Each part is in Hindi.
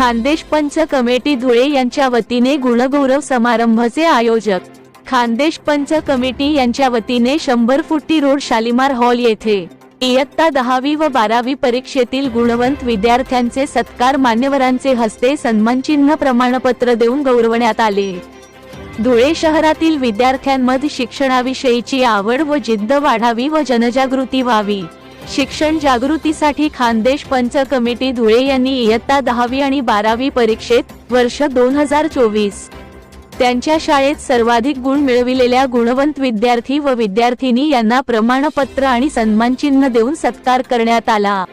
खानदेश पंच कमिटी धुळे यांच्या वतीने गुणगौरव समारंभाचे आयोजक. खानदेश पंच कमिटी यांच्या वतीने शंभर फुटी रोड शालिमार हॉल येथे. इयत्ता दहावी व बारावी परीक्षेतील गुणवंत विद्यार्थ्यांचे सत्कार मान्यवरांचे हस्ते सन्मानचिन्ह प्रमाणपत्र देऊन गौरवण्यात आले. धुळे शहरातील विद्यार्थ्यांमध्ये शिक्षणाविषयीची आवड व जिद्द वाढावी व जनजागृती व्हावी. शिक्षण जागृतीसाठी खानदेश पंच कमिटी धुळे यांनी इयत्ता दहावी आणि बारावी परीक्षेत वर्ष दोन हजार चोवीस. त्यांच्या शाळेत सर्वाधिक गुण मिळविलेल्या गुणवंत विद्यार्थी व विद्यार्थिनी यांना प्रमाणपत्र आणि सन्मानचिन्ह देऊन सत्कार करण्यात आला.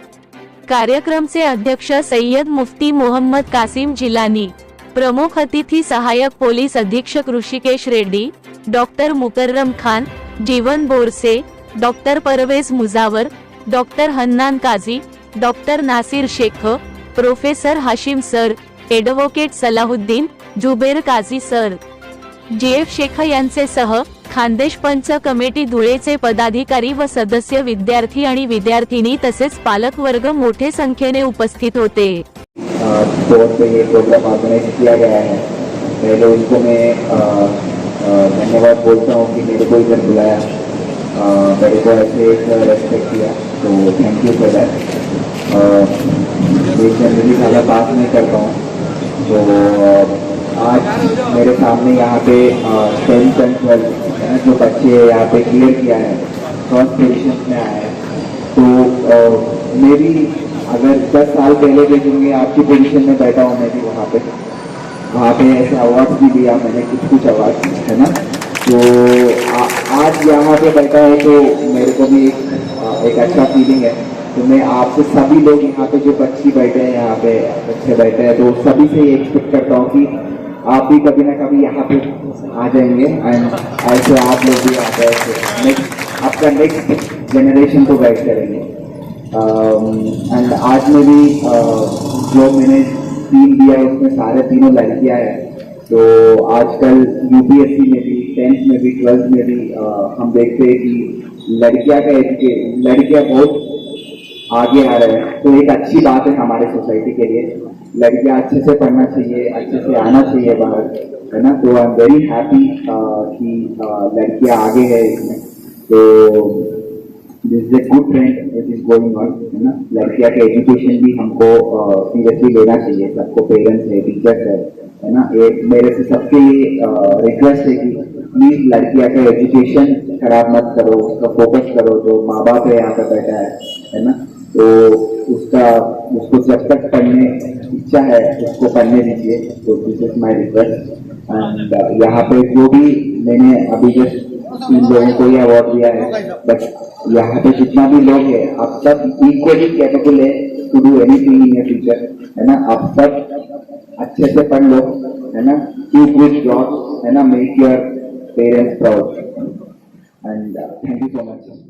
कार्यक्रमचे अध्यक्ष सय्यद मुफ्ती मोहम्मद कासिम जिलानी प्रमुख अतिथी सहाय्यक पोलीस अधीक्षक Rishikesh Reddy doctor Mukarram Khan Jeevan Borse doctor Parvez Mujawar doctor Hannan Kazi doctor Nasir Shaikh professor Hashim sir advocate Salahuddin Zuber Kazi sir. J. F. Shaikh यांचे सह खानदेश पंच कमिटी धुळेचे पदाधिकारी व सदस्य विद्यार्थी आणि विद्यार्थिनी तसेच पालक वर्ग मोठे संख्येने उपस्थित होते. ये प्रोग्राम ऑर्गेनाइज किया गया है पहले मैं धन्यवाद बोलता हूँ कि मेरे को इधर बुलाया. मेरे को ऐसे एक रेस्पेक्ट किया तो थैंक यू फॉर दैट ये जनरली ज़्यादा बात नहीं करता हूँ। तो आज मेरे सामने यहाँ पे टेंथ एंड ट्वेल्थ जो बच्चे यहाँ पे क्लियर किया है। फ़र्स्ट पोजिशन में आए हैं। तो अ, मेरी अगर दस साल पहले देखेंगे आपकी पोजीशन में बैठा हूँ मैं भी वहाँ पे। वहाँ पे ऐसे अवार्ड भी दिया मैंने कुछ कुछ अवार्ड है ना? तो आ, यहाँ पे बैठा है तो मेरे को भी एक, अच्छा फीलिंग है। तो मैं आपसे सभी लोग यहाँ पे जो बच्ची बैठे हैं यहाँ पे बच्चे बैठे हैं तो सभी से ये एक्सपेक्ट करता हूँ कि आप भी कभी ना कभी यहाँ पे आ जाएँगे। एंड ऐसे आप लोग भी आ जाए नेक्स्ट आपका नेक्स्ट जनरेशन को गाइड करेंगे। एंड आज में भी uh, जो मैंने टीम दिया है उसमें सारे तीनों लड़कियाँ हैं। तो आजकल यूपीएससी में भी टेंथ में भी ट्वेल्थ में भी uh, हम देखते हैं कि लड़कियाँ का लड़कियाँ बहुत आगे आ रहे हैं। तो एक अच्छी बात है हमारे सोसाइटी के लिए। लड़कियाँ अच्छे से पढ़ना चाहिए अच्छे से आना चाहिए बाहर है ना? तो आई एम वेरी हैप्पी कि लड़कियाँ आगे है इसमें। तो this is good trend which is going on है ना लड़कियाँ के एजुकेशन भी हमको सीरियसली लेना चाहिए, सबको पेरेंट्स है टीचर्स है है ना? एक मेरे से सबके लिए रिक्वेस्ट है कि प्लीज़ लड़कियाँ का एजुकेशन खराब मत करो, उसका फोकस करो, जो माँ बाप है यहाँ पे बैठा है है ना? तो उसका, उसको जब तक पढ़ने इच्छा है, उसको पढ़ने दीजिए तो this is my request and यहाँ पे जो भी मैंने अभी जस्ट लोगों को ये अवार्ड दिया है। बट यहाँ पे जितना भी लोग है, आप सब इक्वली कैपेबल है to do anything in future है ना? आप सब अच्छे से पढ़ लो, है ना? टू गुड जॉब है ना? Make your parents proud and thank you so much